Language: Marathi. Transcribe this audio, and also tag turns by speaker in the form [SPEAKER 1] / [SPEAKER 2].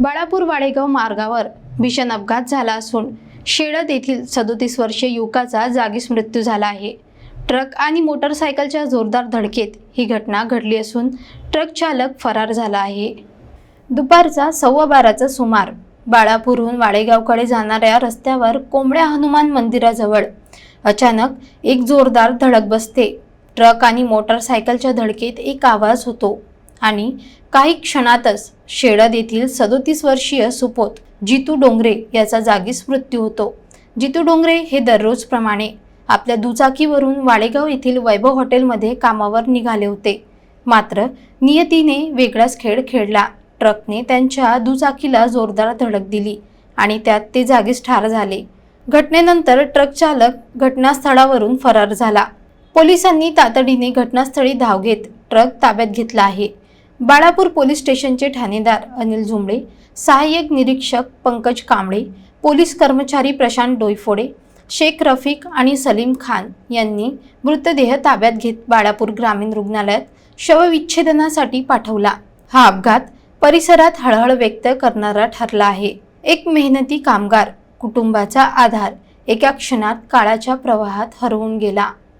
[SPEAKER 1] बाळापूर वाडेगाव मार्गावर भीषण अपघात झाला असून शेळद येथील सदोतीस वर्षीय युवकाचा जागीच मृत्यू झाला आहे. ट्रक आणि मोटरसायकलच्या जोरदार धडकेत ही घटना घडली असून ट्रक चालक फरार झाला आहे. दुपारचा सव्वा बाराचा सुमार बाळापूरहून वाडेगावकडे जाणाऱ्या रस्त्यावर कोंबड्या हनुमान मंदिराजवळ अचानक एक जोरदार धडक बसते. ट्रक आणि मोटरसायकलच्या धडकेत एक आवाज होतो. आणि काही क्षणातच शेळद येथील सदोतीस वर्षीय सुपोत जितू डोंगरे याचा जागीच मृत्यू होतो. जितू डोंगरे हे दररोजप्रमाणे आपल्या दुचाकीवरून वाडेगाव येथील वैभव हॉटेलमध्ये कामावर निघाले होते. मात्र नियतीने वेगळाच खेळ खेळला. ट्रकने त्यांच्या दुचाकीला जोरदार धडक दिली आणि त्यात ते जागीच ठार झाले. घटनेनंतर ट्रक चालक घटनास्थळावरून फरार झाला. पोलिसांनी तातडीने घटनास्थळी धाव घेत ट्रक ताब्यात घेतला आहे. बाळापूर पोलीस स्टेशनचे ठाणेदार अनिल झुंबळे सहाय्यक निरीक्षक पंकज कांबळे पोलीस कर्मचारी प्रशांत डोईफोडे शेख रफिक आणि सलीम खान यांनी मृतदेह ताब्यात घेत बाळापूर ग्रामीण रुग्णालयात शवविच्छेदनासाठी पाठवला. हा अपघात परिसरात हळहळ व्यक्त करणारा ठरला आहे. एक मेहनती कामगार कुटुंबाचा आधार एका क्षणात काळाच्या प्रवाहात हरवून गेला.